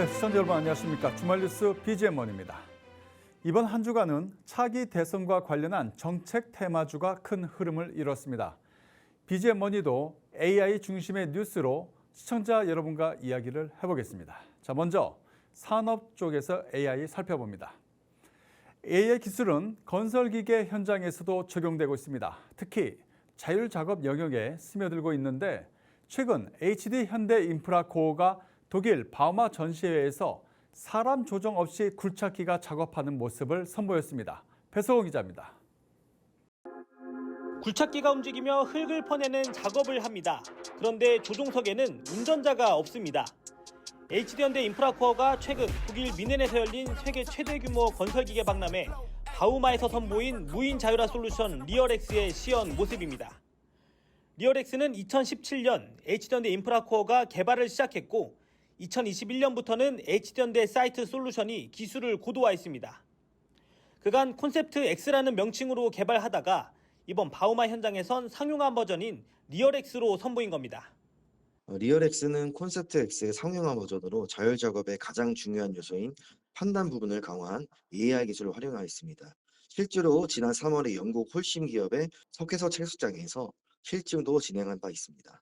네, 시청자 여러분 안녕하십니까. 주말 뉴스 BGM원입니다. 이번 한 주간은 차기 대선과 관련한 정책 테마주가 큰 흐름을 이뤘습니다. BGM원이도 AI 중심의 뉴스로 시청자 여러분과 이야기를 해보겠습니다. 자, 먼저 산업 쪽에서 AI 살펴봅니다. AI 기술은 건설기계 현장에서도 적용되고 있습니다. 특히 자율 작업 영역에 스며들고 있는데 최근 HD 현대 인프라 코어가 독일 바우마 전시회에서 사람 조정 없이 굴착기가 작업하는 모습을 선보였습니다. 배서호 기자입니다. 굴착기가 움직이며 흙을 퍼내는 작업을 합니다. 그런데 조종석에는 운전자가 없습니다. HD현대 인프라코어가 최근 독일 미넨에서 열린 세계 최대 규모 건설기계 박람회 바우마에서 선보인 무인 자율화 솔루션 리얼엑스의 시연 모습입니다. 리얼엑스는 2017년 HD현대 인프라코어가 개발을 시작했고 2021년부터는 HD현대 사이트 솔루션이 기술을 고도화했습니다. 그간 콘셉트 X라는 명칭으로 개발하다가 이번 바우마 현장에선 상용화 버전인 리얼X로 선보인 겁니다. 어, 리얼X는 콘셉트 X의 상용화 버전으로 자율 작업의 가장 중요한 요소인 판단 부분을 강화한 AI 기술을 활용하였습니다. 실제로 지난 3월에 영국 홀심 기업의 석회서 채수장에서 실증도 진행한 바 있습니다.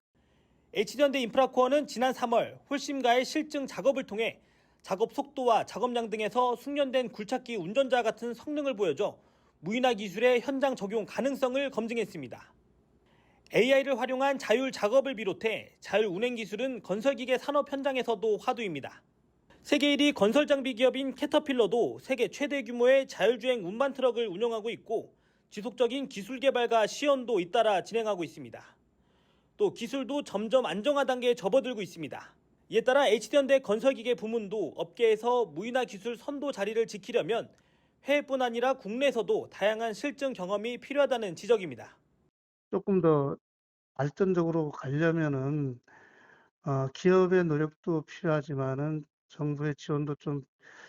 HD현대 인프라코어는 지난 3월 홀심가의 실증 작업을 통해 작업 속도와 작업량 등에서 숙련된 굴착기 운전자 같은 성능을 보여줘 무인화 기술의 현장 적용 가능성을 검증했습니다. AI를 활용한 자율 작업을 비롯해 자율 운행 기술은 건설기계 산업 현장에서도 화두입니다. 세계 1위 건설 장비 기업인 캐터필러도 세계 최대 규모의 자율주행 운반 트럭을 운영하고 있고 지속적인 기술 개발과 시연도 잇따라 진행하고 있습니다. 또 기술도 점점 안정화 단계에 접어들고 있습니다. 이에 따라 HD현대 건설기계 부문도 업계에서 무인화 기술 선도 자리를 지키려면 해외뿐 아니라 국내에서도 다양한 실증 경험이 필요하다는 지적입니다. 조금 더 발전적으로 가려면은 어, 기업의 노력도 필요하지만은 정부의 지원도 좀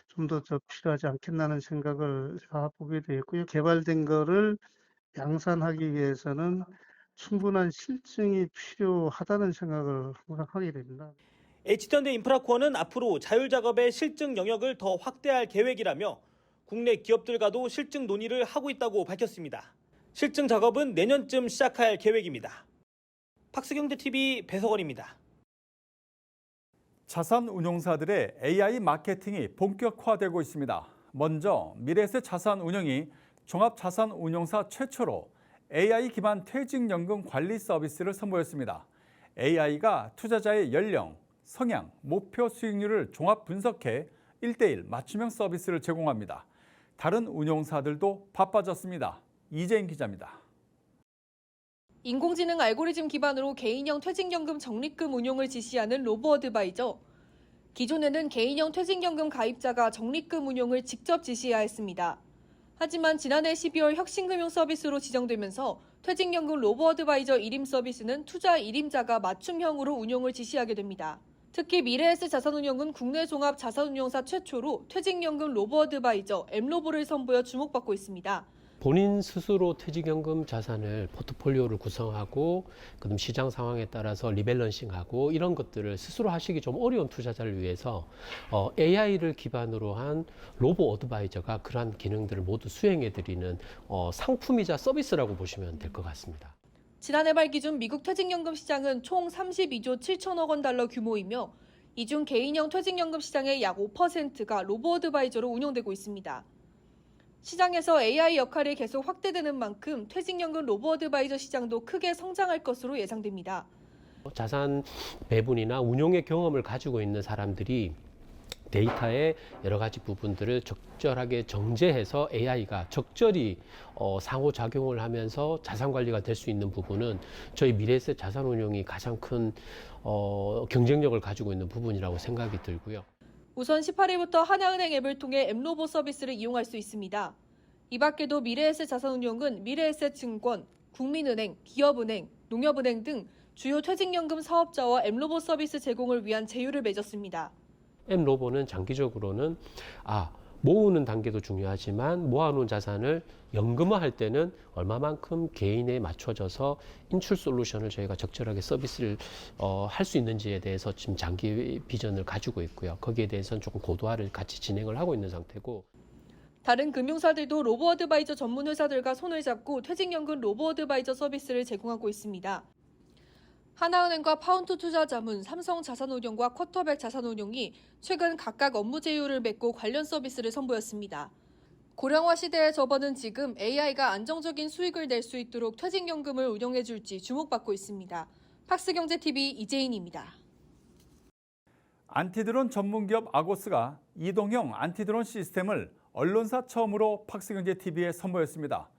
좀 더 더 필요하지 않겠나는 생각을 제가 보게 되었고요. 개발된 거를 양산하기 위해서는 충분한 실증이 필요하다는 생각을 항상 하게 됩니다. HD현대 인프라코어는 앞으로 자율 작업의 실증 영역을 더 확대할 계획이라며 국내 기업들과도 실증 논의를 하고 있다고 밝혔습니다. 실증 작업은 내년쯤 시작할 계획입니다. 팍스경제TV 배석원입니다. 자산 운용사들의 AI 마케팅이 본격화되고 있습니다. 먼저 미래에셋 자산 운용이 종합 자산 운용사 최초로 AI 기반 퇴직연금 관리 서비스를 선보였습니다. AI가 투자자의 연령, 성향, 목표 수익률을 종합 분석해 1대1 맞춤형 서비스를 제공합니다. 다른 운용사들도 바빠졌습니다. 이재인 기자입니다. 인공지능 알고리즘 기반으로 개인형 퇴직연금 적립금 운용을 지시하는 로보어드바이저. 기존에는 개인형 퇴직연금 가입자가 적립금 운용을 직접 지시해야 했습니다. 하지만 지난해 12월 혁신금융 서비스로 지정되면서 퇴직연금 로보어드바이저 1임 서비스는 투자 1임자가 맞춤형으로 운용을 지시하게 됩니다. 특히 미래에셋 자산운용은 국내 종합 자산운용사 최초로 퇴직연금 로보어드바이저 엠로보를 선보여 주목받고 있습니다. 본인 스스로 퇴직연금 자산을 포트폴리오를 구성하고 그다음 시장 상황에 따라서 리밸런싱하고 이런 것들을 스스로 하시기 좀 어려운 투자자를 위해서 어, AI를 기반으로 한 로보 어드바이저가 그러한 기능들을 모두 수행해 드리는 어, 상품이자 서비스라고 보시면 될 것 같습니다. 지난해 말 기준 미국 퇴직연금 시장은 총 32조 7천억 원 달러 규모이며 이중 개인형 퇴직연금 시장의 약 5%가 로보 어드바이저로 운영되고 있습니다. 시장에서 AI 역할이 계속 확대되는 만큼 퇴직연금 로보어드바이저 시장도 크게 성장할 것으로 예상됩니다. 자산 배분이나 운용의 경험을 가지고 있는 사람들이 데이터의 여러 가지 부분들을 적절하게 정제해서 AI가 적절히 어, 상호작용을 하면서 자산 관리가 될 수 있는 부분은 저희 미래에셋 자산 운용이 가장 큰 어, 경쟁력을 가지고 있는 부분이라고 생각이 들고요. 우선 18일부터 하나은행 앱을 통해 엠로보 서비스를 이용할 수 있습니다. 이 밖에도 미래에셋 자산운용은 미래에셋 증권, 국민은행, 기업은행, 농협은행 등 주요 퇴직연금 사업자와 엠로보 서비스 제공을 위한 제휴를 맺었습니다. 엠로보는 장기적으로는 아 모으는 단계도 중요하지만 모아놓은 자산을 연금화할 때는 얼마만큼 개인에 맞춰져서 인출 솔루션을 저희가 적절하게 서비스를 어, 할 수 있는지에 대해서 지금 장기 비전을 가지고 있고요. 거기에 대해서는 조금 고도화를 같이 진행을 하고 있는 상태고 다른 금융사들도 로보 어드바이저 전문 회사들과 손을 잡고 퇴직연금 로보 어드바이저 서비스를 제공하고 있습니다. 하나은행과 파운드 투자자문, 삼성자산운용과 쿼터백 자산운용이 최근 각각 업무 제휴를 맺고 관련 서비스를 선보였습니다. 고령화 시대에 접어든 지금 AI가 안정적인 수익을 낼 수 있도록 퇴직연금을 운영해줄지 주목받고 있습니다. 팍스경제TV 이재인입니다. 안티드론 전문기업 아고스가 이동형 안티드론 시스템을 언론사 처음으로 팍스경제 TV에 선보였습니다.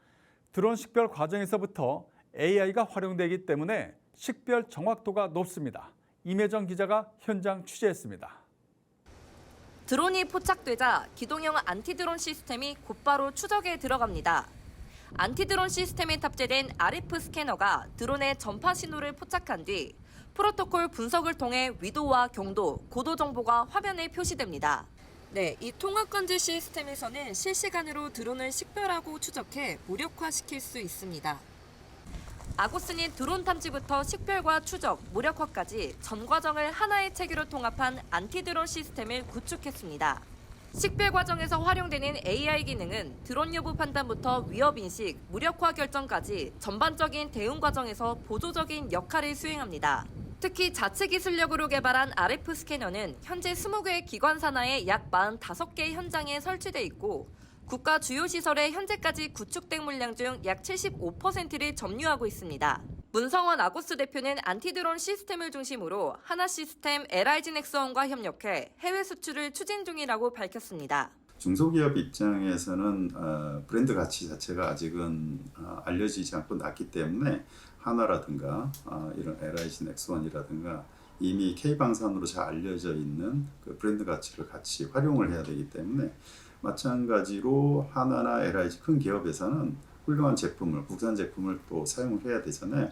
드론 식별 과정에서부터 AI가 활용되기 때문에 식별 정확도가 높습니다. 임혜정 기자가 현장 취재했습니다. 드론이 포착되자 기동형 안티드론 시스템이 곧바로 추적에 들어갑니다. 안티드론 시스템에 탑재된 RF 스캐너가 드론의 전파 신호를 포착한 뒤 프로토콜 분석을 통해 위도와 경도, 고도 정보가 화면에 표시됩니다. 네, 이 통합관제 시스템에서는 실시간으로 드론을 식별하고 추적해 무력화시킬 수 있습니다. 아고스는 드론 탐지부터 식별과 추적, 무력화까지 전 과정을 하나의 체계로 통합한 안티드론 시스템을 구축했습니다. 식별 과정에서 활용되는 AI 기능은 드론 여부 판단부터 위협 인식, 무력화 결정까지 전반적인 대응 과정에서 보조적인 역할을 수행합니다. 특히 자체 기술력으로 개발한 RF 스캐너는 현재 20개의 기관 산하의 약 45개 현장에 설치돼 있고 국가 주요 시설에 현재까지 구축된 물량 중 약 75%를 점유하고 있습니다. 문성원 아고스 대표는 안티드론 시스템을 중심으로 하나 시스템 LIG 넥스원과 협력해 해외 수출을 추진 중이라고 밝혔습니다. 중소기업 입장에서는 어, 브랜드 가치 자체가 아직은 어, 알려지지 않고 낮기 때문에 하나라든가 어, 이런 LIG 넥스원이라든가 이미 K방산으로 잘 알려져 있는 그 브랜드 가치를 같이 활용을 해야 되기 때문에 마찬가지로 하나나 LIG 큰 기업에서는 훌륭한 제품을 국산 제품을 또 사용을 해야 되잖아요.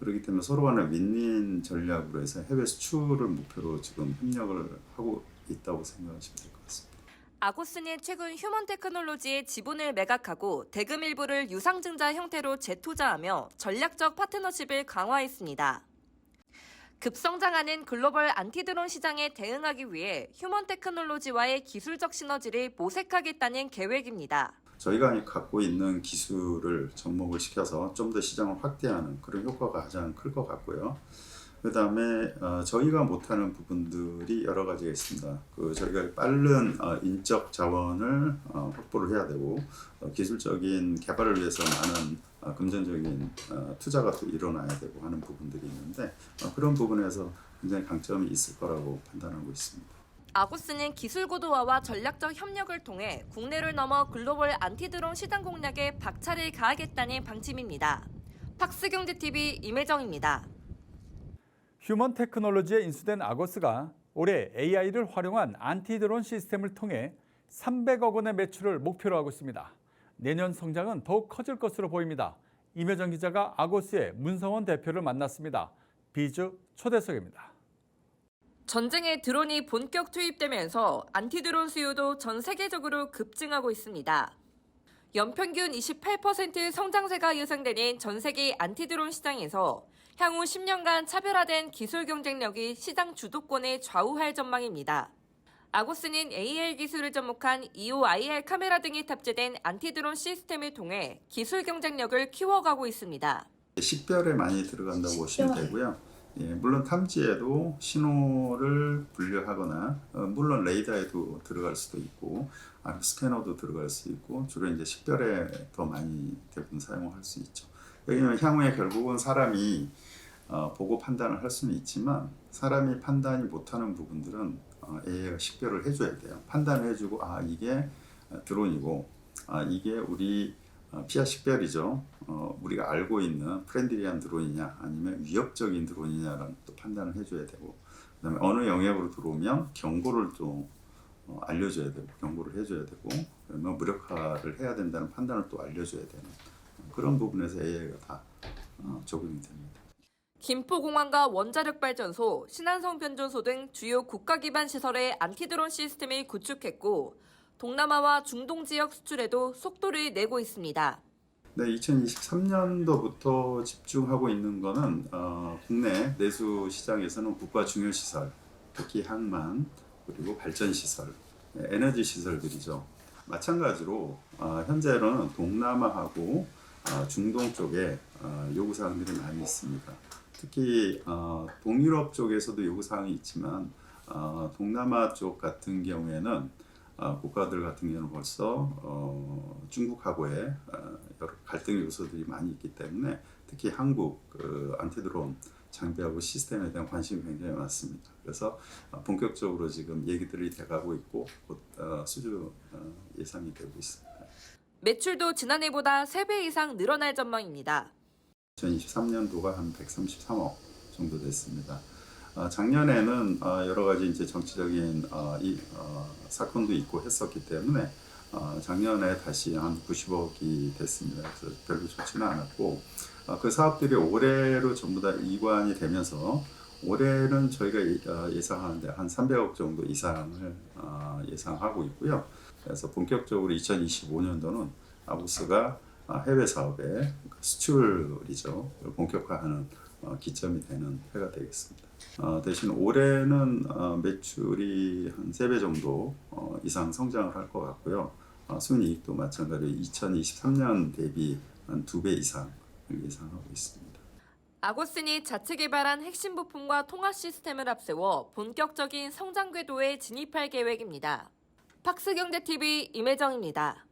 그렇기 때문에 서로 간의 윈윈 전략으로 해서 해외 수출을 목표로 지금 협력을 하고 있다고 생각하시면 될 것 같습니다. 아고스는 최근 휴먼 테크놀로지의 지분을 매각하고 대금 일부를 유상증자 형태로 재투자하며 전략적 파트너십을 강화했습니다. 급성장하는 글로벌 안티드론 시장에 대응하기 위해 휴먼 테크놀로지와의 기술적 시너지를 모색하겠다는 계획입니다. 저희가 갖고 있는 기술을 접목을 시켜서 좀 더 시장을 확대하는 그런 효과가 가장 클 것 같고요. 그 다음에 어, 저희가 못하는 부분들이 여러 가지가 있습니다. 그 저희가 빠른 어, 인적 자원을 어, 확보를 해야 되고 어, 기술적인 개발을 위해서 많은 어, 금전적인 어, 투자가 또 일어나야 되고 하는 부분들이 있는데 어, 그런 부분에서 굉장히 강점이 있을 거라고 판단하고 있습니다. 아고스는 기술 고도화와 전략적 협력을 통해 국내를 넘어 글로벌 안티드론 시장 공략에 박차를 가하겠다는 방침입니다. 팍스경제TV 임혜정입니다. 휴먼 테크놀로지에 인수된 아고스가 올해 AI를 활용한 안티드론 시스템을 통해 300억 원의 매출을 목표로 하고 있습니다. 내년 성장은 더욱 커질 것으로 보입니다. 임효정 기자가 아고스의 문성원 대표를 만났습니다. 비즈 초대석입니다. 전쟁에 드론이 본격 투입되면서 안티드론 수요도 전 세계적으로 급증하고 있습니다. 연평균 28% 성장세가 예상되는 전 세계 안티드론 시장에서 향후 10년간 차별화된 기술 경쟁력이 시장 주도권을 좌우할 전망입니다. 아고스는 AR 기술을 접목한 EOIR 카메라 등이 탑재된 안티드론 시스템을 통해 기술 경쟁력을 키워가고 있습니다. 식별에 많이 들어간다고 보시면 되고요. 예, 물론 탐지에도 신호를 분류하거나 어, 물론 레이더에도 들어갈 수도 있고 RF 스캐너도 들어갈 수 있고 주로 이제 식별에 더 많이 대부분 사용할 수 있죠. 왜냐하면 향후에 결국은 사람이 어, 보고 판단을 할 수는 있지만 사람이 판단이 못하는 부분들은 어, AI가 식별을 해줘야 돼요. 판단을 해주고 아 이게 어, 드론이고 아 이게 우리 어, 피아 식별이죠. 어, 우리가 알고 있는 프렌들리한 드론이냐 아니면 위협적인 드론이냐라는 또 판단을 해줘야 되고 그다음에 어느 영역으로 들어오면 경고를 또 어, 알려줘야 되고 경고를 해줘야 되고 그러면 무력화를 해야 된다는 판단을 또 알려줘야 되는 그런 부분에서 AI가 다 어, 적용이 됩니다. 김포공항과 원자력발전소, 신한성 변전소 등 주요 국가 기반 시설에 안티드론 시스템을 구축했고 동남아와 중동 지역 수출에도 속도를 내고 있습니다. 네, 2023년도부터 집중하고 있는 거는 어, 국내 내수 시장에서는 국가 중요 시설, 특히 항만 그리고 발전 시설, 네, 에너지 시설들이죠. 마찬가지로 어, 현재는 동남아하고 어, 중동 쪽에 어, 요구 사항들이 많이 있습니다. 특히 어, 동유럽 쪽에서도 요구 사항이 있지만 어, 동남아 쪽 같은 경우에는 어, 국가들 같은 경우는 벌써 어, 중국하고의 어, 여러 갈등 요소들이 많이 있기 때문에 특히 한국 그 안티드론 장비하고 시스템에 대한 관심이 굉장히 많습니다. 그래서 어, 본격적으로 지금 얘기들이 돼가고 있고 곧 어, 수주 어, 예상이 되고 있습니다. 매출도 지난해보다 3배 이상 늘어날 전망입니다. 2023년도가 한 133억 정도 됐습니다. 어, 작년에는 어, 여러 가지 이제 정치적인 어, 사건도 있고 했었기 때문에 어, 작년에 다시 한 90억이 됐습니다. 그래서 별로 좋지는 않았고 어, 그 사업들이 올해로 전부 다 이관이 되면서 올해는 저희가 예- 어, 예상하는데 한 300억 정도 이상을 어, 예상하고 있고요. 그래서 본격적으로 2025년도는 아부스가 아, 해외 사업의 수출이죠. 그걸 본격화하는 어, 기점이 되는 해가 되겠습니다. 어, 대신 올해는 어, 매출이 한 3배 정도 어, 이상 성장을 할 것 같고요. 어, 순이익도 마찬가지로 2023년 대비 한 2배 이상을 예상하고 있습니다. 아고슨이 자체 개발한 핵심 부품과 통합 시스템을 앞세워 본격적인 성장 궤도에 진입할 계획입니다. 팍스경제TV 임혜정입니다.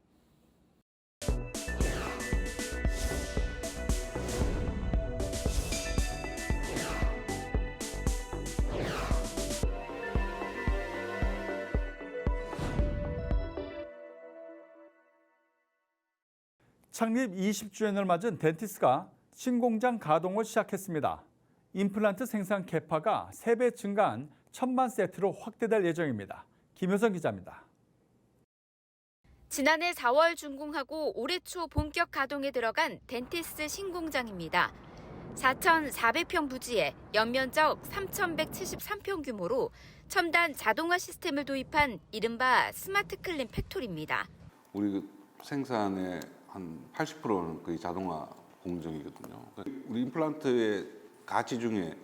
창립 20주년을 맞은 덴티스가 신공장 가동을 시작했습니다. 임플란트 생산 캐파가 3배 증가한 천만 세트로 확대될 예정입니다. 김효선 기자입니다. 지난해 4월 준공하고 올해 초 본격 가동에 들어간 덴티스 신공장입니다. 4,400평 부지에 연면적 3,173평 규모로 첨단 자동화 시스템을 도입한 이른바 스마트 클린 팩토리입니다. 우리 그 생산의 한 80%는 거의 자동화 공정이거든요. 우리 임플란트의 가치 중에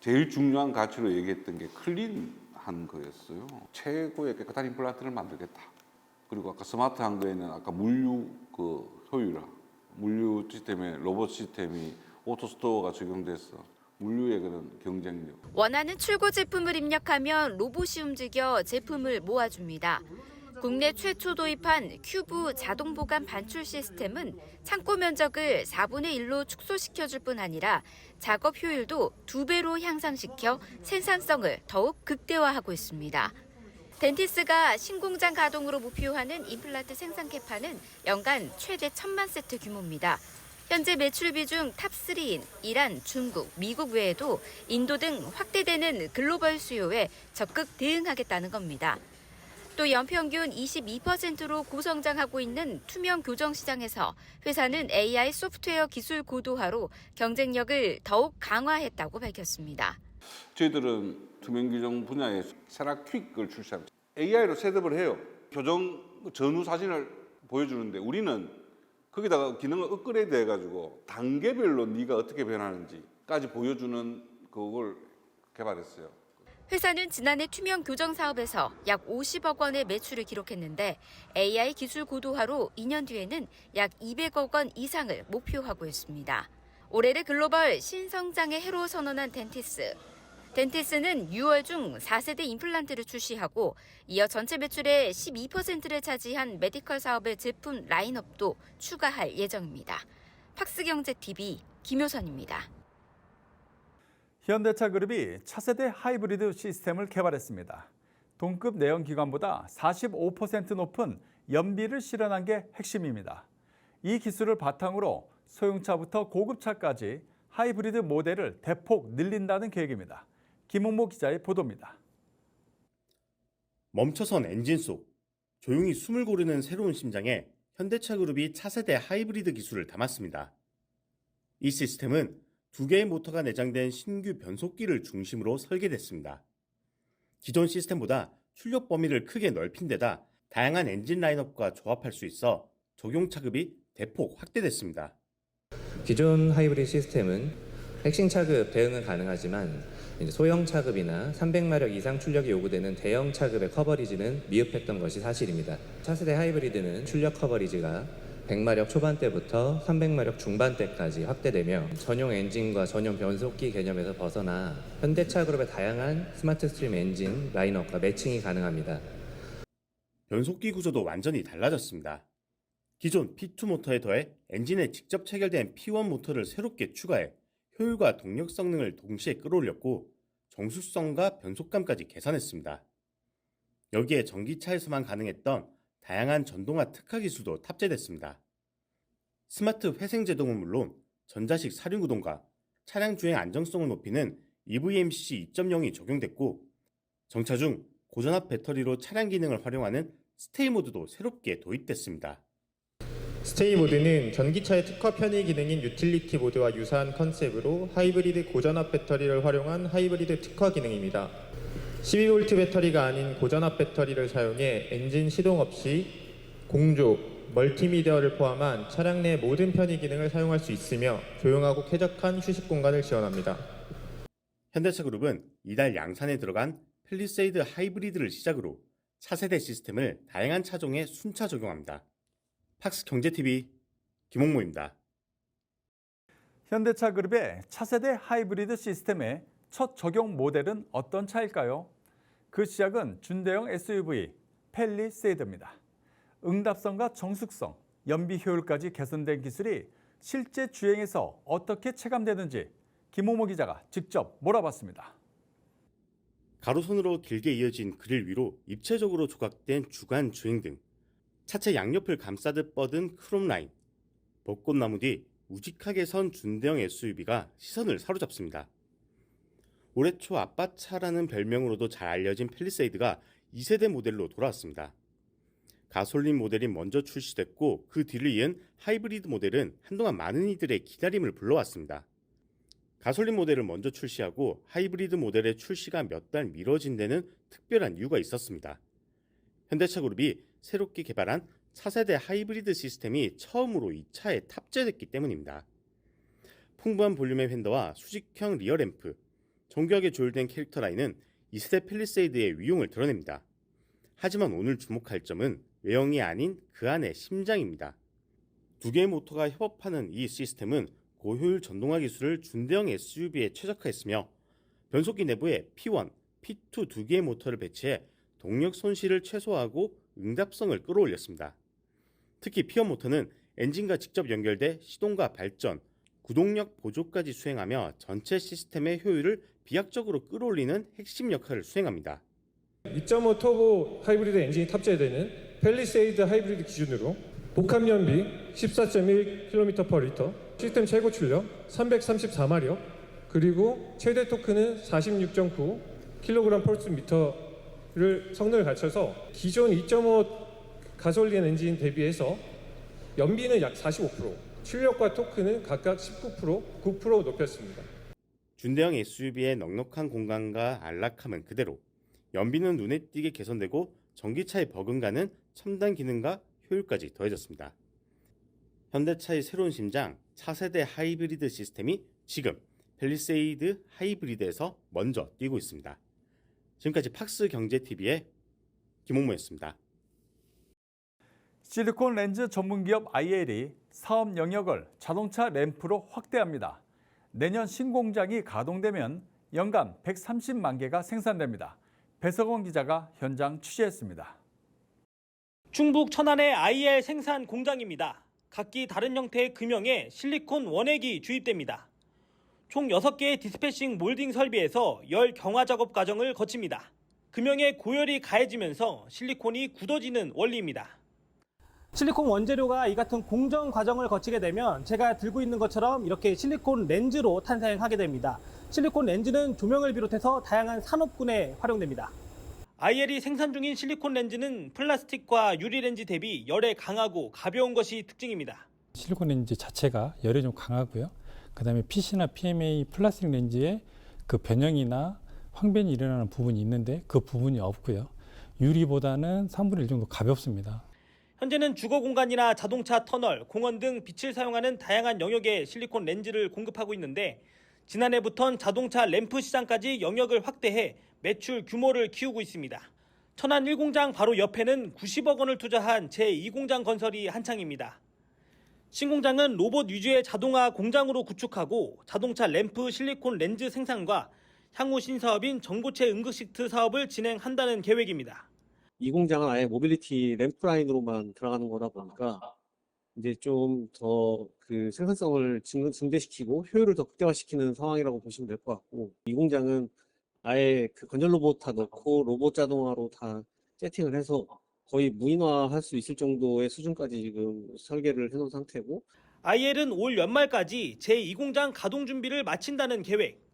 제일 중요한 가치로 얘기했던 게 클린한 거였어요. 최고의 깨끗한 임플란트를 만들겠다. 그리고 아까 스마트한 거에는 아까 물류 그 효율화, 물류 시스템에 로봇 시스템이 오토스토어가 적용돼서 물류의 그런 경쟁력. 원하는 출고 제품을 입력하면 로봇이 움직여 제품을 모아줍니다. 국내 최초 도입한 큐브 자동 보관 반출 시스템은 창고 면적을 4분의 1로 축소시켜줄 뿐 아니라 작업 효율도 두 배로 향상시켜 생산성을 더욱 극대화하고 있습니다. 덴티스가 신공장 가동으로 목표하는 임플란트 생산 캐파는 연간 최대 1000만 세트 규모입니다. 현재 매출 비중 탑3인 이란, 중국, 미국 외에도 인도 등 확대되는 글로벌 수요에 적극 대응하겠다는 겁니다. 또 연평균 22%로 고성장하고 있는 투명 교정 시장에서 회사는 AI 소프트웨어 기술 고도화로 경쟁력을 더욱 강화했다고 밝혔습니다. 저희들은 투명 규정 분야에 세라 퀵을 출시합니다. AI로 셋업을 해요. 교정 전후 사진을 보여주는데 우리는 거기다가 기능을 업그레이드 해가지고 단계별로 네가 어떻게 변하는지까지 보여주는 그걸 개발했어요. 회사는 지난해 투명 교정 사업에서 약 50억 원의 매출을 기록했는데 AI 기술 고도화로 2년 뒤에는 약 200억 원 이상을 목표하고 있습니다. 올해를 글로벌 신성장의 해로 선언한 덴티스. 덴티스는 6월 중 4세대 임플란트를 출시하고 이어 전체 매출의 12%를 차지한 메디컬 사업의 제품 라인업도 추가할 예정입니다. 팍스경제TV 김효선입니다. 현대차 그룹이 차세대 하이브리드 시스템을 개발했습니다. 동급 내연 기관보다 45% 높은 연비를 실현한 게 핵심입니다. 이 기술을 바탕으로 소형차부터 고급차까지 하이브리드 모델을 대폭 늘린다는 계획입니다. 김홍모 기자의 보도입니다. 멈춰선 엔진 속 조용히 숨을 고르는 새로운 심장에 현대차 그룹이 차세대 하이브리드 기술을 담았습니다. 이 시스템은 두 개의 모터가 내장된 신규 변속기를 중심으로 설계됐습니다. 기존 시스템보다 출력 범위를 크게 넓힌 데다 다양한 엔진 라인업과 조합할 수 있어 적용 차급이 대폭 확대됐습니다. 기존 하이브리드 시스템은 핵심 차급 대응은 가능하지만 소형 차급이나 300마력 이상 출력이 요구되는 대형 차급의 커버리지는 미흡했던 것이 사실입니다. 차세대 하이브리드는 출력 커버리지가 100마력 초반대부터 300마력 중반대까지 확대되며 전용 엔진과 전용 변속기 개념에서 벗어나 현대차 그룹의 다양한 스마트 스트림 엔진 라인업과 매칭이 가능합니다. 변속기 구조도 완전히 달라졌습니다. 기존 P2 모터에 더해 엔진에 직접 체결된 P1 모터를 새롭게 추가해 효율과 동력 성능을 동시에 끌어올렸고 정수성과 변속감까지 개선했습니다. 여기에 전기차에서만 가능했던 다양한 전동화 특화 기술도 탑재됐습니다. 스마트 회생 제동은 물론 전자식 사륜구동과 차량 주행 안정성을 높이는 EVMC 2.0이 적용됐고 정차 중 고전압 배터리로 차량 기능을 활용하는 스테이 모드도 새롭게 도입됐습니다. 스테이 모드는 전기차의 특화 편의 기능인 유틸리티 모드와 유사한 컨셉으로 하이브리드 고전압 배터리를 활용한 하이브리드 특화 기능입니다. 12V 배터리가 아닌 고전압 배터리를 사용해 엔진 시동 없이 공조, 멀티미디어를 포함한 차량 내 모든 편의 기능을 사용할 수 있으며 조용하고 쾌적한 휴식 공간을 지원합니다. 현대차 그룹은 이달 양산에 들어간 펠리세이드 하이브리드를 시작으로 차세대 시스템을 다양한 차종에 순차 적용합니다. 팍스 경제TV 김홍모입니다. 현대차 그룹의 차세대 하이브리드 시스템의 첫 적용 모델은 어떤 차일까요? 그 시작은 준대형 SUV 펠리세이드입니다. 응답성과 정숙성, 연비 효율까지 개선된 기술이 실제 주행에서 어떻게 체감되는지 김호모 기자가 직접 몰아봤습니다. 가로선으로 길게 이어진 그릴 위로 입체적으로 조각된 주간 주행 등 차체 양옆을 감싸듯 뻗은 크롬 라인, 벚꽃나무 뒤 우직하게 선 준대형 SUV가 시선을 사로잡습니다. 올해 초 아빠차라는 별명으로도 잘 알려진 펠리세이드가 2세대 모델로 돌아왔습니다. 가솔린 모델이 먼저 출시됐고 그 뒤를 이은 하이브리드 모델은 한동안 많은 이들의 기다림을 불러왔습니다. 가솔린 모델을 먼저 출시하고 하이브리드 모델의 출시가 몇 달 미뤄진 데는 특별한 이유가 있었습니다. 현대차 그룹이 새롭게 개발한 차세대 하이브리드 시스템이 처음으로 이 차에 탑재됐기 때문입니다. 풍부한 볼륨의 휀더와 수직형 리어 램프, 정교하게 조율된 캐릭터 라인은 2세대 펠리세이드의 위용을 드러냅니다. 하지만 오늘 주목할 점은 외형이 아닌 그 안의 심장입니다. 두 개의 모터가 협업하는 이 시스템은 고효율 전동화 기술을 준대형 SUV에 최적화했으며 변속기 내부에 P1, P2 두 개의 모터를 배치해 동력 손실을 최소화하고 응답성을 끌어올렸습니다. 특히 P1 모터는 엔진과 직접 연결돼 시동과 발전, 구동력 보조까지 수행하며 전체 시스템의 효율을 비약적으로 끌어올리는 핵심 역할을 수행합니다. 2.5 터보 하이브리드 엔진이 탑재되는 펠리세이드 하이브리드 기준으로 복합 연비 14.1km/L, 시스템 최고 출력 334마력, 그리고 최대 토크는 46.9kg/m 를 성능을 갖춰서 기존 2.5 가솔린 엔진 대비해서 연비는 약 45%, 출력과 토크는 각각 19%, 9% 높였습니다. 준대형 SUV의 넉넉한 공간과 안락함은 그대로, 연비는 눈에 띄게 개선되고 전기차의 버금가는 첨단 기능과 효율까지 더해졌습니다. 현대차의 새로운 심장 차세대 하이브리드 시스템이 지금 펠리세이드 하이브리드에서 먼저 뛰고 있습니다. 지금까지 팍스 경제TV의 김홍모였습니다. 실리콘 렌즈 전문 기업 IL이 사업 영역을 자동차 램프로 확대합니다. 내년 신공장이 가동되면 연간 130만 개가 생산됩니다. 배석원 기자가 현장 취재했습니다. 충북 천안의 IR 생산 공장입니다. 각기 다른 형태의 금형에 실리콘 원액이 주입됩니다. 총 6개의 디스패싱 몰딩 설비에서 열 경화 작업 과정을 거칩니다. 금형에 고열이 가해지면서 실리콘이 굳어지는 원리입니다. 실리콘 원재료가 이 같은 공정 과정을 거치게 되면 제가 들고 있는 것처럼 이렇게 실리콘 렌즈로 탄생하게 됩니다. 실리콘 렌즈는 조명을 비롯해서 다양한 산업군에 활용됩니다. IL이 생산 중인 실리콘 렌즈는 플라스틱과 유리 렌즈 대비 열에 강하고 가벼운 것이 특징입니다. 실리콘 렌즈 자체가 열에 좀 강하고요. 그다음에 PC나 PMA 플라스틱 렌즈에 그 변형이나 황변이 일어나는 부분이 있는데 그 부분이 없고요. 유리보다는 3분의 1 정도 가볍습니다. 현재는 주거 공간이나 자동차 터널, 공원 등 빛을 사용하는 다양한 영역에 실리콘 렌즈를 공급하고 있는데 지난해부턴 자동차 램프 시장까지 영역을 확대해 매출 규모를 키우고 있습니다. 천안 1공장 바로 옆에는 90억 원을 투자한 제2공장 건설이 한창입니다. 신공장은 로봇 위주의 자동화 공장으로 구축하고 자동차 램프 실리콘 렌즈 생산과 향후 신사업인 전고체 응급 시트 사업을 진행한다는 계획입니다. 이 공장은 아예 모빌리티 램프 라인으로만 들어가는 거다 보니까 이제 좀 더 그 생산성을 증- 증대시키고 효율을 더 극대화시키는 상황이라고 보시면 될 것 같고 이 공장은 아예 그 건설 로봇 다 넣고 로봇 자동화로 다 세팅을 해서 거의 무인화할 수 있을 정도의 수준까지 지금 설계를 해놓은 상태고 IL은 올 연말까지 제2공장 가동 준비를 마친다는 계획.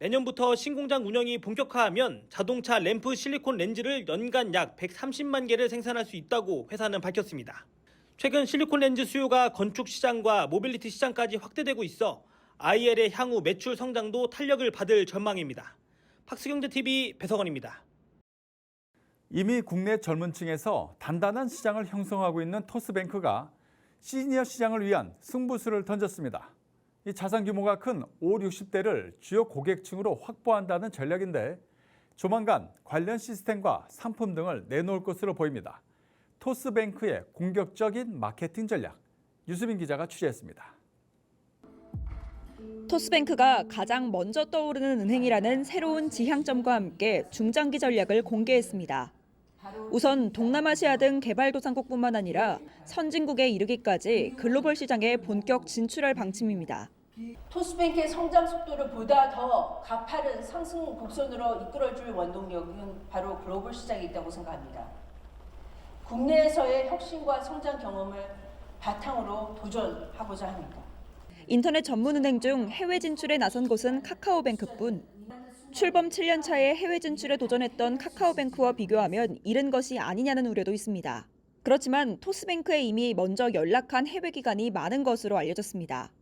내년부터 신공장 운영이 본격화하면 자동차 램프 실리콘 렌즈를 연간 약 130만 개를 생산할 수 있다고 회사는 밝혔습니다. 최근 실리콘 렌즈 수요가 건축 시장과 모빌리티 시장까지 확대되고 있어 IL의 향후 매출 성장도 탄력을 받을 전망입니다. 팍스경제TV 배석원입니다. 이미 국내 젊은 층에서 단단한 시장을 형성하고 있는 토스뱅크가 시니어 시장을 위한 승부수를 던졌습니다. 이 자산 규모가 큰 5, 60대를 주요 고객층으로 확보한다는 전략인데 조만간 관련 시스템과 상품 등을 내놓을 것으로 보입니다. 토스뱅크의 공격적인 마케팅 전략 유수민 기자가 취재했습니다. 토스뱅크가 가장 먼저 떠오르는 은행이라는 새로운 지향점과 함께 중장기 전략을 공개했습니다. 우선 동남아시아 등 개발도상국뿐만 아니라 선진국에 이르기까지 글로벌 시장에 본격 진출할 방침입니다. 토스뱅크의 성장 속도를 보다 더 가파른 상승 곡선으로 이끌어줄 원동력은 바로 글로벌 시장이 있다고 생각합니다. 국내에서의 혁신과 성장 경험을 바탕으로 도전하고자 합니다. 인터넷 전문은행 중 해외 진출에 나선 곳은 카카오뱅크뿐. 출범 7년 차에 해외 진출에 도전했던 카카오뱅크와 비교하면 이른 것이 아니냐는 우려도 있습니다. 그렇지만 토스뱅크에 이미 먼저 연락한 해외 기관이 많은 것으로 알려졌습니다.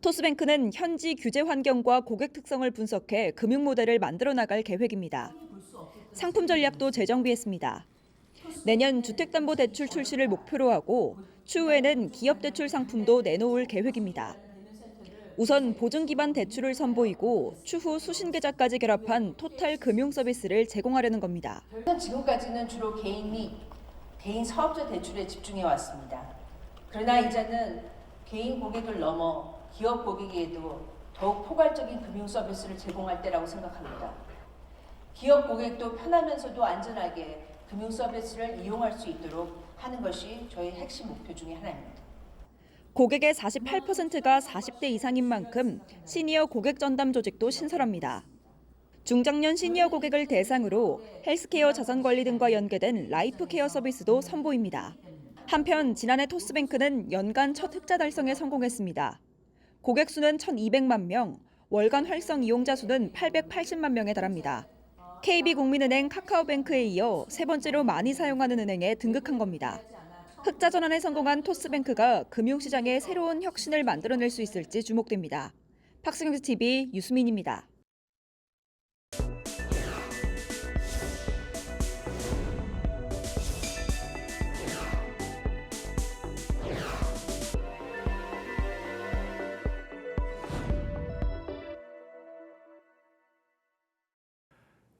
토스뱅크는 현지 규제 환경과 고객 특성을 분석해 금융 모델을 만들어 나갈 계획입니다. 상품 전략도 재정비했습니다. 내년 주택담보대출 출시를 목표로 하고 추후에는 기업 대출 상품도 내놓을 계획입니다. 우선 보증 기반 대출을 선보이고 추후 수신 계좌까지 결합한 토탈 금융 서비스를 제공하려는 겁니다. 지금까지는 주로 개인 및 개인 사업자 대출에 집중해 왔습니다. 그러나 이제는 개인 고객을 넘어 기업 고객에도 더욱 포괄적인 금융 서비스를 제공할 때라고 생각합니다. 기업 고객도 편하면서도 안전하게 금융 서비스를 이용할 수 있도록 하는 것이 저희 핵심 목표 중에 하나입니다. 고객의 48%가 40대 이상인 만큼 시니어 고객 전담 조직도 신설합니다. 중장년 시니어 고객을 대상으로 헬스케어 자산 관리 등과 연계된 라이프 케어 서비스도 선보입니다. 한편 지난해 토스뱅크는 연간 첫 흑자 달성에 성공했습니다. 고객 수는 1,200만 명, 월간 활성 이용자 수는 880만 명에 달합니다. KB국민은행 카카오뱅크에 이어 세 번째로 많이 사용하는 은행에 등극한 겁니다. 흑자 전환에 성공한 토스뱅크가 금융시장에 새로운 혁신을 만들어낼 수 있을지 주목됩니다. 팍스경제TV 유수민입니다.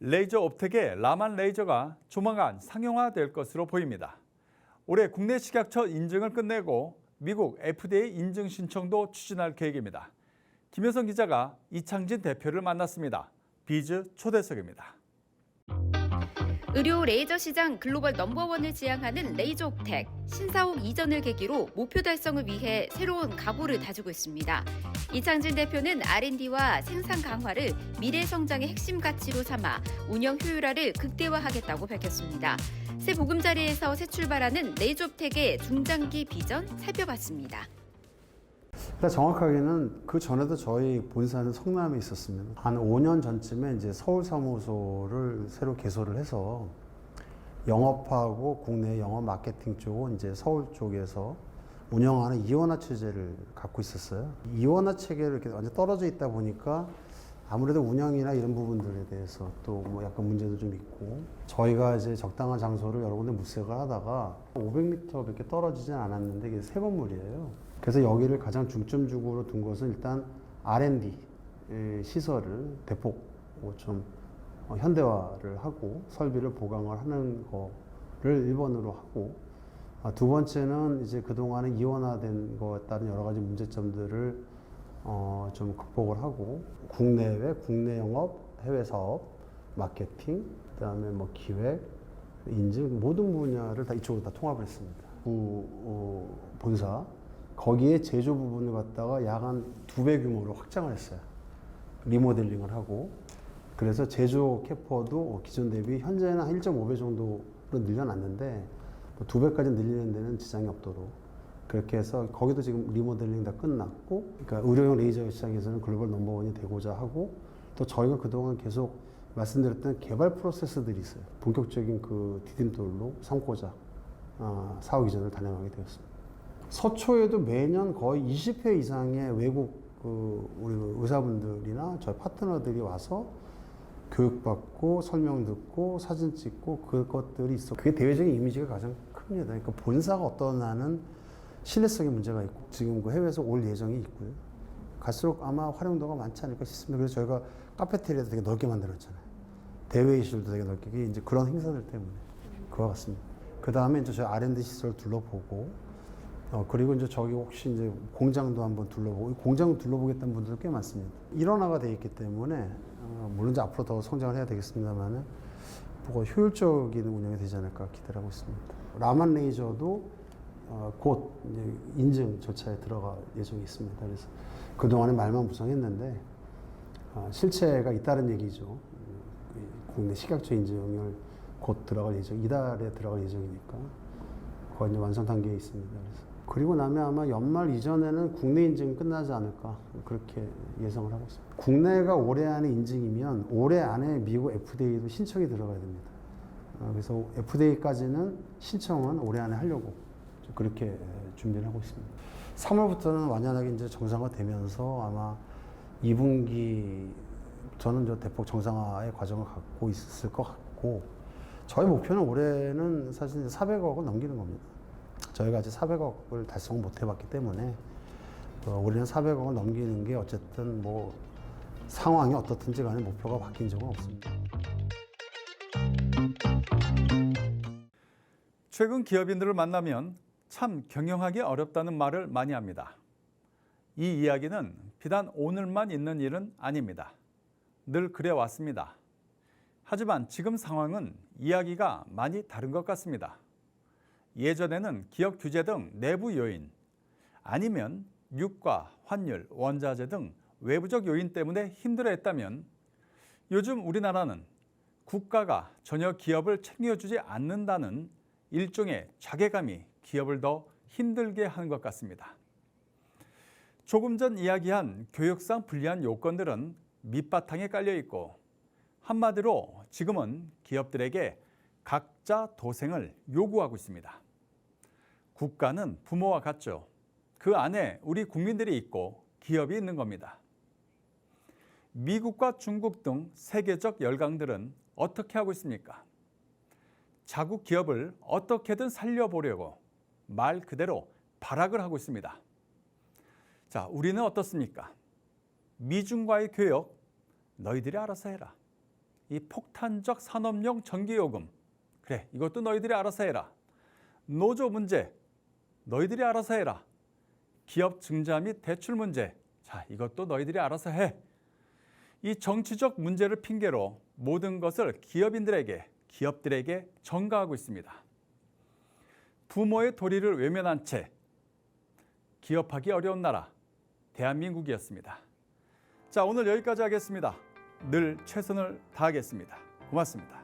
레이저 옵텍의 라만 레이저가 조만간 상용화될 것으로 보입니다. 올해 국내 식약처 인증을 끝내고 미국 FDA 인증 신청도 추진할 계획입니다. 김효성 기자가 이창진 대표를 만났습니다. 비즈 초대석입니다. 의료 레이저 시장 글로벌 넘버원을 지향하는 레이저 옵텍. 신사옥 이전을 계기로 목표 달성을 위해 새로운 각오를 다지고 있습니다. 이창진 대표는 R&D와 생산 강화를 미래 성장의 핵심 가치로 삼아 운영 효율화를 극대화하겠다고 밝혔습니다. 새 보금자리에서 새 출발하는 레이저 옵텍의 중장기 비전 살펴봤습니다. 그러니까 정확하게는 그 전에도 저희 본사는 성남에 있었습니다. 한 5년 전쯤에 이제 서울 사무소를 새로 개소를 해서 영업하고 국내 영업 마케팅 쪽은 이제 서울 쪽에서 운영하는 이원화 체제를 갖고 있었어요. 이원화 체계를 이렇게 완전 떨어져 있다 보니까 아무래도 운영이나 이런 부분들에 대해서 또 뭐 약간 문제도 좀 있고 저희가 이제 적당한 장소를 여러 군데 물색을 하다가 500m밖에 떨어지진 않았는데 이게 세 건물이에요. 그래서 여기를 가장 중점적으로 둔 것은 일단 R&D 시설을 대폭 좀 어, 현대화를 하고 설비를 보강을 하는 거를 1번으로 하고 아, 두 번째는 이제 그동안에 이원화된 것에 따른 여러 가지 문제점들을 어, 좀 극복을 하고 국내외, 국내 영업, 해외 사업, 마케팅, 그다음에 뭐 기획, 인증 모든 분야를 다 이쪽으로 다 통합을 했습니다. 구 어, 본사 거기에 제조 부분을 갖다가 약 한 두 배 규모로 확장을 했어요. 리모델링을 하고 그래서 제조 캐퍼도 기존 대비 현재는 한 1.5배 정도로 늘려놨는데 뭐두 배까지 늘리는 데는 지장이 없도록 그렇게 해서 거기도 지금 리모델링 다 끝났고 그러니까 의료용 레이저 시장에서는 글로벌 넘버원이 되고자 하고 또 저희가 그동안 계속 말씀드렸던 개발 프로세스들이 있어요. 본격적인 그 디딤돌로 삼고자 어, 사후 기전을 단행하게 되었습니다. 서초에도 매년 거의 20회 이상의 외국 그 우리 그 의사분들이나 저희 파트너들이 와서 교육받고 설명 듣고 사진 찍고 그것들이 있어. 그게 대외적인 이미지가 가장 큽니다. 그러니까 본사가 어떠나는 신뢰성의 문제가 있고 지금 그 해외에서 올 예정이 있고요. 갈수록 아마 활용도가 많지 않을까 싶습니다. 그래서 저희가 카페테리아도 되게 넓게 만들었잖아요. 대회의실도 되게 넓게 이제 그런 행사들 때문에 그와 같습니다. 그 다음에 이제 저희 R&D 시설 둘러보고 어, 그리고 이제 저기 혹시 이제 공장도 한번 둘러보고 이 공장 둘러보겠다는 분들도 꽤 많습니다. 일원화가 돼 있기 때문에 어, 물론 이제 앞으로 더 성장을 해야 되겠습니다만은 뭐가 효율적인 운영이 되지 않을까 기대를 하고 있습니다. 라만 레이저도 어, 곧 인증 절차에 들어갈 예정이 있습니다. 그래서 그 동안에 말만 무성했는데 어, 실체가 있다는 얘기죠. 국내 식약처 인증을 곧 들어갈 예정, 이달에 들어갈 예정이니까 거의 이제 완성 단계에 있습니다. 그래서 그리고 나면 아마 연말 이전에는 국내 인증이 끝나지 않을까 그렇게 예상을 하고 있습니다. 국내가 올해 안에 인증이면 올해 안에 미국 FDA도 신청이 들어가야 됩니다. 어, 그래서 FDA까지는 신청은 올해 안에 하려고 그렇게 준비를 하고 있습니다. 3월부터는 완연하게 이제 정상화되면서 아마 2분기 저는 저 대폭 정상화의 과정을 갖고 있을 것 같고 저희 목표는 올해는 사실 400억을 넘기는 겁니다. 저희가 아직 400억을 달성 못 해봤기 때문에 어, 올해는 400억을 넘기는 게 어쨌든 뭐 상황이 어떻든지 간에 목표가 바뀐 적은 없습니다. 최근 기업인들을 만나면 참 경영하기 어렵다는 말을 많이 합니다. 이 이야기는 비단 오늘만 있는 일은 아닙니다. 늘 그래 왔습니다. 하지만 지금 상황은 이야기가 많이 다른 것 같습니다. 예전에는 기업 규제 등 내부 요인 아니면 유가, 환율, 원자재 등 외부적 요인 때문에 힘들어했다면 요즘 우리나라는 국가가 전혀 기업을 챙겨주지 않는다는 일종의 자괴감이 기업을 더 힘들게 하는 것 같습니다. 조금 전 이야기한 교육상 불리한 요건들은 밑바탕에 깔려 있고 한마디로 지금은 기업들에게 각자 도생을 요구하고 있습니다. 국가는 부모와 같죠. 그 안에 우리 국민들이 있고 기업이 있는 겁니다. 미국과 중국 등 세계적 열강들은 어떻게 하고 있습니까? 자국 기업을 어떻게든 살려보려고 말 그대로 발악을 하고 있습니다. 자, 우리는 어떻습니까? 미중과의 교역 너희들이 알아서 해라. 이 폭탄적 산업용 전기요금 그래 이것도 너희들이 알아서 해라. 노조 문제 너희들이 알아서 해라. 기업 증자 및 대출 문제 자 이것도 너희들이 알아서 해. 이 정치적 문제를 핑계로 모든 것을 기업인들에게 기업들에게 전가하고 있습니다. 부모의 도리를 외면한 채 기업하기 어려운 나라 대한민국이었습니다. 자, 오늘 여기까지 하겠습니다. 늘 최선을 다하겠습니다. 고맙습니다.